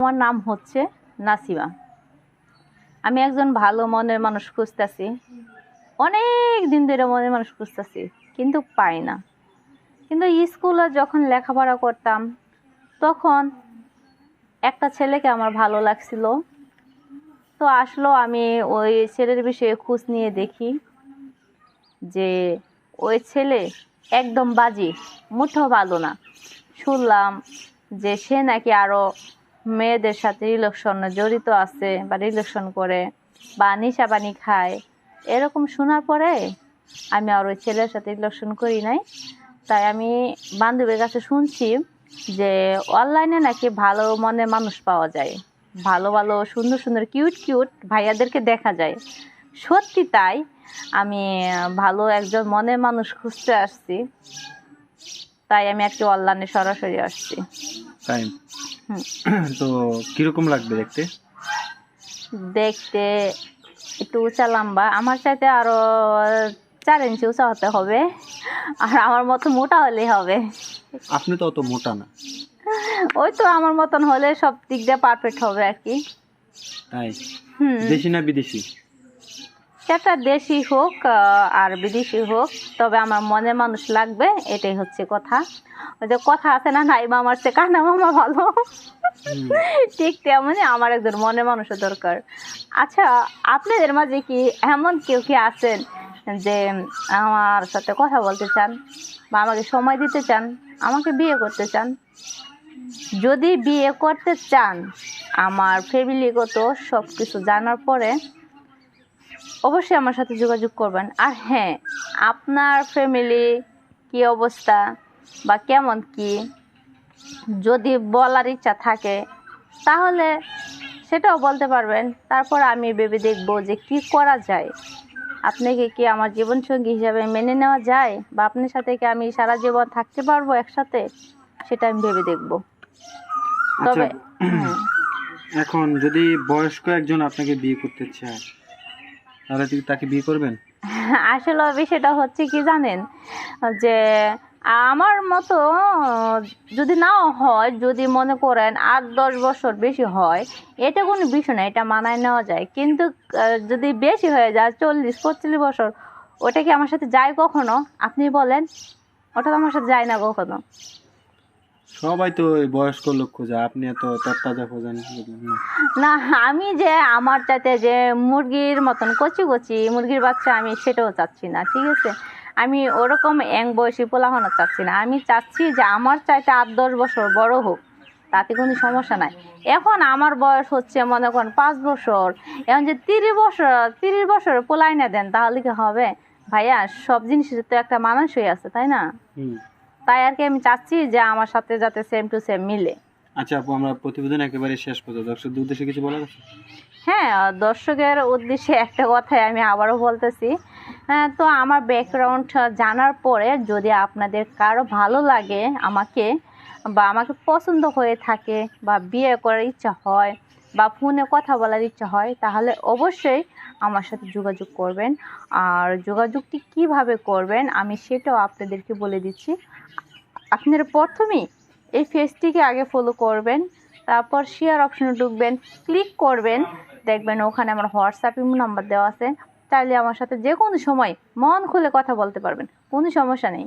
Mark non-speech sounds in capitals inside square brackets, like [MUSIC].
আমার নাম হচ্ছে নাসিমা। আমি একজন ভালো মনের মানুষ খুঁজতেছি। অনেক দিন ধরে মনের মানুষ খুঁজতেছি, কিন্তু পাই না। কিন্তু স্কুলে যখন লেখাপড়া করতাম, তখন একটা ছেলেকে আমার ভালো লাগছিল। তো আসলো আমি ওই ছেলের বিষয়ে খোঁজ নিয়ে দেখি যে ওই ছেলে একদম বাজি, মুঠো ভালো না। শুনলাম যে সে নাকি আরও মেয়েদের সাথে রিলেশনে জড়িত আছে বা রিলেশন করে বা নিশা পানি খায়, এরকম শোনার পরে আমি আর ওই ছেলের সাথে রিলেশন করি নাই। তাই আমি বান্ধবীর কাছে শুনছি যে অনলাইনে নাকি ভালো মনের মানুষ পাওয়া যায়। ভালো ভালো, সুন্দর সুন্দর, কিউট কিউট ভাইয়াদেরকে দেখা যায়। সত্যি তাই আমি ভালো একজন মনের মানুষ খুঁজতে আসছি। তাই আমি একটি অনলাইনে সরাসরি আসছি। তো কীরকম লাগবে দেখতে? দেখতে একটু উঁচা লম্বা আমার সাথে আরও চার ইঞ্চি উঁচা হতে হবে। আর আমার মতো মোটা হলেই হবে। আপনি তো অত মোটা না। ওই তো আমার মতন হলে সব দিক দিয়ে পারফেক্ট হবে আর কি। তাই? দেশি না বিদেশি? সেটা দেশি হোক আর বিদেশি হোক তবে আমার মনে মানুষ লাগবে এটাই হচ্ছে কথা। ওই যে কথা আছে না নাই মামার সে কানা মামা ভালো। ঠিক তেমনই আমার একজন মনে মানুষের দরকার। আচ্ছা আপনাদের মাঝে কি এমন কেউ কি আছেন যে আমার সাথে কথা বলতে চান বা আমাকে সময় দিতে চান আমাকে বিয়ে করতে চান? যদি বিয়ে করতে চান আমার ফ্যামিলিগত সব কিছু জানার পরে অবশ্যই আমার সাথে যোগাযোগ করবেন। আর হ্যাঁ আপনার ফ্যামিলি কি অবস্থা বা কেমন কি? যদি বলার ইচ্ছা থাকে তাহলে সেটাও বলতে পারবেন। তারপর আমি ভেবে দেখব যে কি করা যায়। আপনাকে কি আমার জীবনসঙ্গী হিসাবে মেনে নেওয়া যায়? বা আপনার সাথে কি আমি সারা জীবন থাকতে পারব একসাথে? সেটা আমি ভেবে দেখব। তবে আচ্ছা [CLEARS THROAT] এখন যদি বয়স্ক একজন আপনাকে বিয়ে করতে চায় তাহলে তাকে বিয়ে করবেন? আসলে বিষয়টা হচ্ছে কি জানেন, যে আমার মতো যদি নাও হয়, যদি মনে করেন আট, দশ বছর বেশি হয়, এটা কোনো বিষয় না, এটা মানায় নেওয়া যায়। কিন্তু যদি বেশি হয়ে যায়, চল্লিশ, পঁয়তাল্লিশ বছর, ওটা কি আমার সাথে যায় কখনো? আপনি বলেন, ওটা তো আমার সাথে যায় না কখনো। সবাই তো ওই বয়স্ক লোক খোঁজে আপনি এত তত্তাজা খোঁজেন না? আমি যে আমার চাইতে যে মুরগির মতন কচি কচি মুরগির বাচ্চা আমি সেটাও চাচ্ছি না ঠিক আছে? আমি ওরকম এক বয়সী পোলাহনা চাচ্ছি না। আমি চাচ্ছি যে আমার চাইতে আট দশ বছর বড় হোক তাতে কোনো সমস্যা নাই। এখন আমার বয়স হচ্ছে মনে করেন পাঁচ বছর। এখন যে তিরিশ বছর তিরিশ বছর পোলাই না দেন তাহলে কি হবে? ভাইয়া সব জিনিসের তো একটা মানুষই আছে তাই না? তাই আর কি আমি চাচ্ছি যে আমার সাথে যাতে সেম টু সেম মিলে। আচ্ছা আপু আমরা প্রতিবেদন একেবারে শেষ পর্যন্ত দর্শকদের উদ্দেশ্যে কিছু বলার আছে? হ্যাঁ দর্শকের উদ্দেশ্যে একটা কথাই আমি আবারও বলতেছি। হ্যাঁ তো আমার ব্যাকগ্রাউন্ড জানার পরে যদি আপনাদের কারও ভালো লাগে আমাকে বা আমাকে পছন্দ হয়ে থাকে বা বিয়ে করার ইচ্ছা হয় বা ফোনে কথা বলার ইচ্ছা হয়, তাহলে অবশ্যই আমার সাথে যোগাযোগ করবেন। আর যোগাযোগটি কীভাবে করবেন, আমি সেটাও আপনাদেরকে বলে দিচ্ছি। আপনারা প্রথমেই এই ফেসটিকে আগে ফলো করবেন, তারপর শেয়ার অপশনে ঢুকবেন ক্লিক করবেন। দেখবেন ওখানে আমার হোয়াটসঅ্যাপ নাম্বার দেওয়া আছে। চাইলে আমার সাথে যে কোনো সময় মন খুলে কথা বলতে পারবেন, কোনো সমস্যা নেই।